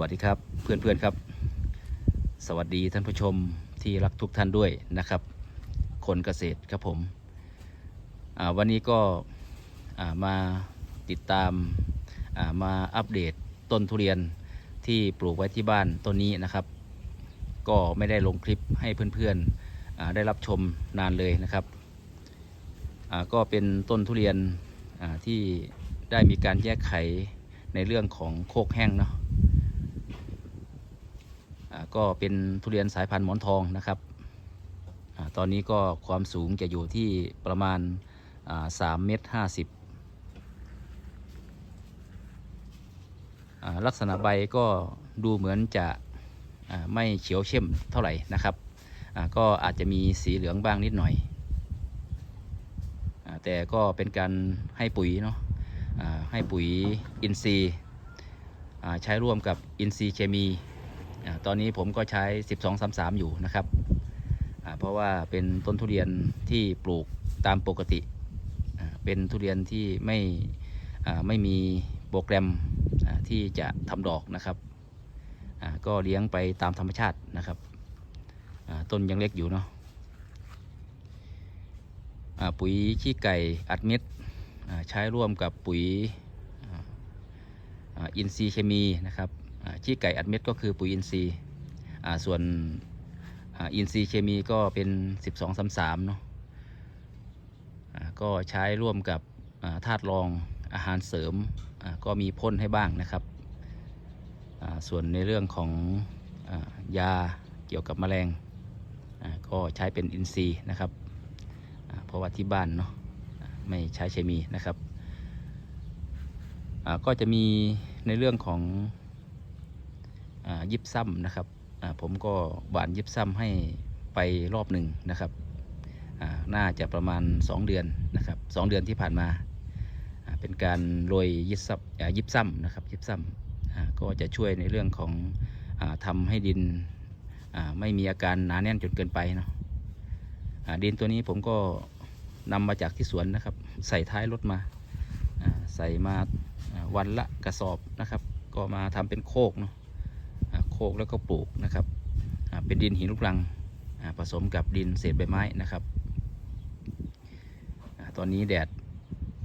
วัสดีครับเพื่อนๆครับ สวัสดีท่านผู้ชมที่รักทุกท่านด้วยนะครับ คนเกษตรครับผมวันนี้ก็มาติดตามามาอัปเดตต้นทุเรียนที่ปลูกไว้ที่บ้านต้นนี้นะครับ ก็ไม่ได้ลงคลิปให้เพื่อนๆอ่าได้รับชมนานเลยนะครับก็เป็นต้นทุเรียนที่ได้มีการแยกไขในเรื่องของโคกแห้งเนาะ ก็เป็นทุเรียนสายพันธุ์หมอนทองนะครับอตอนนี้ก็ความสูงจะอยู่ที่ประมาณสามเมตรห้าสิบลักษณะใบก็ดูเหมือนจะไม่เขียวเข้มเท่าไหร่นะครับ ก็อาจจะมีสีเหลืองบ้างนิดหน่อย แต่ก็เป็นการให้ปุ๋ยเนาะให้ปุ๋ยอินทรีย์ใช้ร่วมกับอินทรีย์เคมี ตอนนี้ผมก็ใช้ 1233 อยู่นะครับ เพราะว่าเป็นต้นทุเรียนที่ปลูกตามปกติ เป็นทุเรียนที่ไม่ไม่มีโปรแกรมที่จะทำดอกนะครับก็เลี้ยงไปตามธรรมชาตินะครับต้นยังเล็กอยู่เนาะปุ๋ยขี้ไก่อัดเม็ดใช้ร่วมกับปุ๋ยอินทรีย์เคมีนะครับ ขี้ไก่อัดเม็ดก็คือปุ๋ยอินทรีย์ส่วนอินทรีย์เคมีก็เป็น 12 3 3เนาะอ่าก็ใช้ร่วมกับาธาตุรองอาหารเสริมก็มีพ่นให้บ้างนะครับ ส่วนในเรื่องของอายาเกี่ยวกับแมลงก็ใช้เป็นอินทรีย์นะครับ เพราะว่าที่บ้านเนาะไม่ใช้เคมีนะครับ ก็จะมีในเรื่องของ ยิบซ้ำนะครับผมก็หวานยิบซ้ำให้ไปรอบหนึ่งนะครับน่าจะประมาณ 2 เดือนนะครับสเดือนที่ผ่านมา เป็นการโรยยิบซ้ำยิบซ้ำนะครับยิบซ้ำก็จะช่วยในเรื่องของอทำให้ดินไม่มีอาการหนาแน่นจนเกินไปเนาะดินตัวนี้ผมก็นำมาจากที่สวนนะครับ ใส่ท้ายรถมาใส่มาวันละกระสอบนะครับ ก็มาทำเป็นโคกเนาะ โคกแล้วก็ปลูกนะครับเป็นดินหินลูกรังผสมกับดินเศษใบไม้นะครับอตอนนี้แดด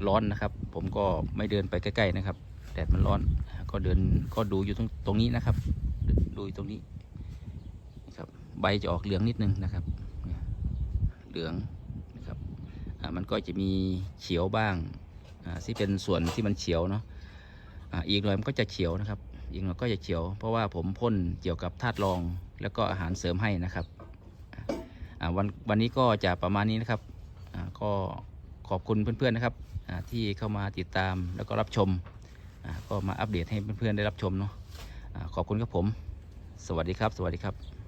ร้อนนะครับ ผมก็ไม่เดินไปใกล้ๆนะครับ แดดมันร้อน ก็เดินก็ดูอยู่ตรงตรงนี้นะครับ ดูตรงนี้นะครับใบจะออกเหลืองนิดนึงนะครับ เหลืองนะครับมันก็จะมีเขียวบ้างอ่าที่เป็นส่วนที่มันเขียวเนาะอีกหน่อยมันก็จะเขียวนะครับ อีกหน่อยก็จะเขียว เพราะว่าผมพ่นเกี่ยวกับธาตุรอง แล้วก็อาหารเสริมให้นะครับวันวันนี้ก็จะประมาณนี้นะครับก็ขอบคุณเพื่อนๆนะครับที่เข้ามาติดตามแล้วก็รับชมก็มาอัปเดตให้เพื่อนๆได้รับชมเนาะขอบคุณครับผม สวัสดีครับ สวัสดีครับ